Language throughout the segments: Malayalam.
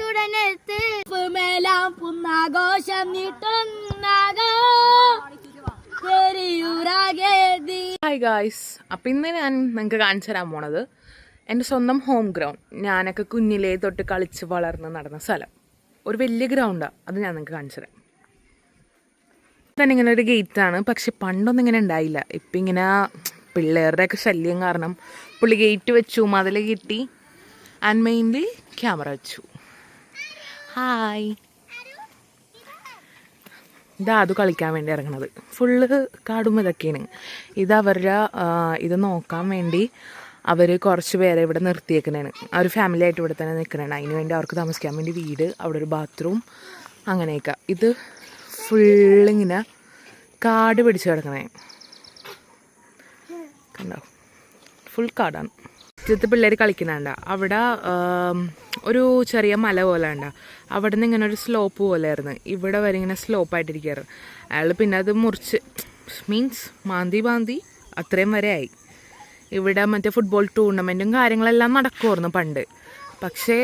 തുടനെത്ത്. പുമേലാം പുന്നാഘോഷം ഹായ് ഗായ്സ് അപ്പം ഇന്ന് ഞാൻ നിങ്ങൾക്ക് കാണിച്ചു തരാൻ പോണത് എന്റെ സ്വന്തം ഹോം ഗ്രൗണ്ട് ഞാനൊക്കെ കുഞ്ഞിലേ തൊട്ട് കളിച്ച് വളർന്ന് നടന്ന സ്ഥലം. ഒരു വലിയ ഗ്രൗണ്ടാണ് അത് ഞാൻ നിങ്ങൾക്ക് കാണിച്ചു തരാം. തന്നെ ഇങ്ങനെ ഒരു ഗേറ്റാണ് പക്ഷെ പണ്ടൊന്നും ഇങ്ങനെ ഉണ്ടായില്ല. ഇപ്പം ഇങ്ങനെ പിള്ളേരുടെയൊക്കെ ശല്യം കാരണം പുള്ളി ഗേറ്റ് വെച്ചു മതിൽ കിട്ടി. ആൻഡ് മെയിൻലി ക്യാമറ വെച്ചു. ഹായ് ഇതാ അത് കളിക്കാൻ വേണ്ടി ഇറങ്ങണത്. ഫുള്ള് കാടും ഇതൊക്കെയാണ്. ഇത് അവരുടെ ഇത് നോക്കാൻ വേണ്ടി അവർ കുറച്ച് പേരെ ഇവിടെ നിർത്തിയേക്കുന്നതാണ് ഒരു ഫാമിലി ആയിട്ട് ഇവിടെ തന്നെ നിൽക്കുന്നതാണ് അതിന് വേണ്ടി അവർക്ക് താമസിക്കാൻ വേണ്ടി വീട് അവിടെ ഒരു ബാത്റൂം അങ്ങനെയൊക്കെ. ഇത് ഫുള്ളിങ്ങനെ കാട് പിടിച്ച് കിടക്കണേ. കണ്ടോ? ഫുൾ കാടാണ് ചുറ്റത്ത് പിള്ളേർ കളിക്കുന്നുണ്ട. അവിടെ ഒരു ചെറിയ മല പോലെ ഉണ്ട് അവിടെ നിന്ന് ഇങ്ങനെ ഒരു സ്ലോപ്പ് പോലെ ആയിരുന്നു ഇവിടെ വരെ ഇങ്ങനെ സ്ലോപ്പായിട്ടിരിക്കുകയായിരുന്നു അയാൾ പിന്നെ അത് മുറിച്ച് മീൻസ് മാന്തി മാന്തി അത്രയും വരെ ആയി. ഇവിടെ മറ്റേ ഫുട്ബോൾ ടൂർണമെന്റും കാര്യങ്ങളെല്ലാം നടക്കുമായിരുന്നു പണ്ട്. പക്ഷേ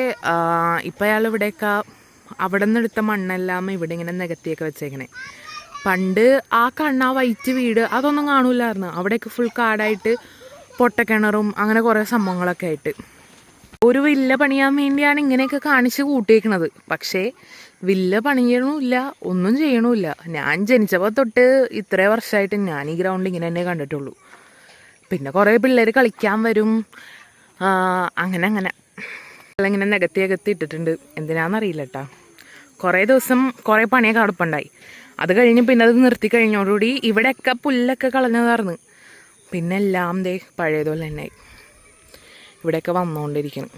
ഇപ്പം അയാൾ ഇവിടെയൊക്കെ അവിടെ നിന്ന് എടുത്ത മണ്ണെല്ലാം ഇവിടെ ഇങ്ങനെ നികത്തിയൊക്കെ വെച്ചേക്കണേ. പണ്ട് ആ കണ്ണ വൈറ്റ് വീട് അതൊന്നും കാണൂലായിരുന്നു. അവിടെയൊക്കെ ഫുൾ കാടായിട്ട് പൊട്ടക്കിണറും അങ്ങനെ കുറേ സംഭവങ്ങളൊക്കെ ആയിട്ട്. ഒരു വില്ല പണിയാൻ വേണ്ടിയാണ് ഇങ്ങനെയൊക്കെ കാണിച്ച് കൂട്ടിയേക്കണത്. പക്ഷേ വില്ല പണിയണമില്ല ഒന്നും ചെയ്യണമില്ല. ഞാൻ ജനിച്ചപ്പോൾ തൊട്ട് ഇത്രേ വർഷമായിട്ട് ഞാൻ ഈ ഗ്രൗണ്ട് ഇങ്ങനെ തന്നെ കണ്ടിട്ടുള്ളൂ. പിന്നെ കുറേ പിള്ളേർ കളിക്കാൻ വരും. അങ്ങനെ അങ്ങനെ. ഇങ്ങനെ നികത്തി അകത്തി ഇട്ടിട്ടുണ്ട്? എന്തിനാണെന്നറിയില്ല കേട്ടോ കുറേ ദിവസം കുറേ പണിയൊക്കെ അടുപ്പുണ്ടായി അത് കഴിഞ്ഞ് പിന്നെ അത് നിർത്തി കഴിഞ്ഞോടുകൂടി ഇവിടെയൊക്കെ പുല്ലൊക്കെ കളഞ്ഞതായിരുന്നു. പിന്നെ എല്ലാം ദേ പഴയതുപോലെ തന്നെ ഇവിടെയൊക്കെ വന്നുകൊണ്ടിരിക്കണം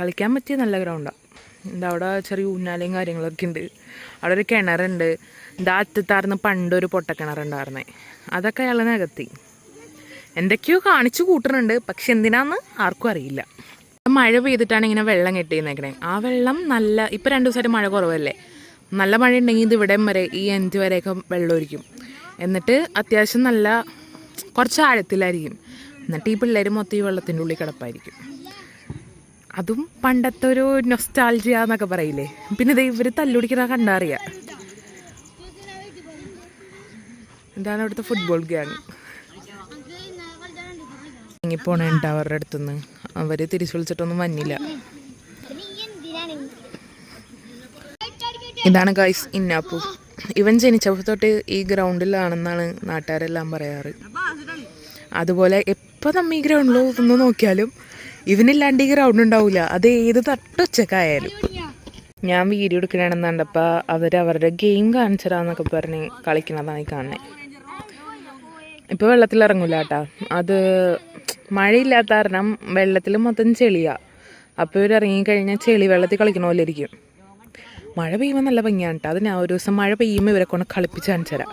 കളിക്കാൻ പറ്റിയ നല്ല ഗ്രൗണ്ടാണ് എന്താ അവിടെ ചെറിയ ഊന്നാലയും കാര്യങ്ങളൊക്കെ ഉണ്ട്. അവിടെ ഒരു കിണറുണ്ട്. എന്താ അറ്റത്താർന്ന് പണ്ടൊരു പൊട്ടക്കിണറുണ്ടായിരുന്നേ. അതൊക്കെ അയാൾ നികത്തി. എന്തൊക്കെയോ കാണിച്ചു കൂട്ടുന്നുണ്ട്. പക്ഷെ എന്തിനാന്ന് ആർക്കും അറിയില്ല. മഴ പെയ്തിട്ടാണ് ഇങ്ങനെ വെള്ളം കെട്ടിയിരുന്നേക്കണേ. ആ വെള്ളം നല്ല ഇപ്പം രണ്ട് ദിവസമായിട്ട് മഴ കുറവല്ലേ? നല്ല മഴ ഉണ്ടെങ്കിൽ ഇത് ഇവിടം വരെ ഈ എൻഡ് വരെയൊക്കെ വെള്ളം ഒഴിക്കും. എന്നിട്ട് അത്യാവശ്യം നല്ല കുറച്ച് ആഴത്തിലായിരിക്കും. എന്നിട്ട് ഈ പിള്ളേർ മൊത്തം ഈ വെള്ളത്തിന്റെ ഉള്ളിൽ കിടപ്പായിരിക്കും. അതും പണ്ടത്തെ ഒരു നൊസ്റ്റാൾജിയ എന്നൊക്കെ പറയില്ലേ? പിന്നെ ഇത് ഇവർ തല്ലുപിടിക്കുന്ന കണ്ടറിയാം എന്താണ് അവിടുത്തെ ഫുട്ബോൾ ഗ്യാങ് ഇറങ്ങിപ്പോണേണ്ട അവരുടെ അടുത്തുനിന്ന് അവർ തിരിച്ചു വിളിച്ചിട്ടൊന്നും വന്നില്ല. ഇതാണ് ഗൈസ് ഇന്നാപ്പു. ഇവൻ ജനിച്ചപ്പോൾ തൊട്ട് ഈ ഗ്രൗണ്ടിലാണെന്നാണ് നാട്ടുകാരെല്ലാം പറയാറ്. അതുപോലെ എപ്പോൾ നമ്മ ഈ ഗ്രൗണ്ടിൽ ഒന്ന് നോക്കിയാലും ഇവനില്ലാണ്ട് ഈ ഗ്രൗണ്ട് ഉണ്ടാവില്ല അത് ഏത് തട്ടൊച്ചക്കായാലും. ഞാൻ വീഡിയോ എടുക്കണമെന്ന് കണ്ടപ്പോൾ അവർ അവരുടെ ഗെയിം കാണിച്ചതാന്നൊക്കെ പറഞ്ഞ് കളിക്കണതാണ് ഈ കാണുന്നത് ഇപ്പോൾ വെള്ളത്തിൽ ഇറങ്ങൂല കേട്ടാ അത് മഴയില്ലാത്ത കാരണം വെള്ളത്തിൽ മൊത്തം ചെളിയാണ് അപ്പോൾ ഇവർ ഇറങ്ങിക്കഴിഞ്ഞാൽ ചെളി വെള്ളത്തിൽ കളിക്കണ പോലെ ഇരിക്കും. മഴ പെയ്യുമെന്നല്ല ഭംഗിയാണ് കേട്ടോ അതിന് ആ ഒരു ദിവസം മഴ പെയ്യുമ്പോൾ ഇവരെ കൊണ്ട് കളിപ്പിച്ച് കാണിച്ചു തരാം.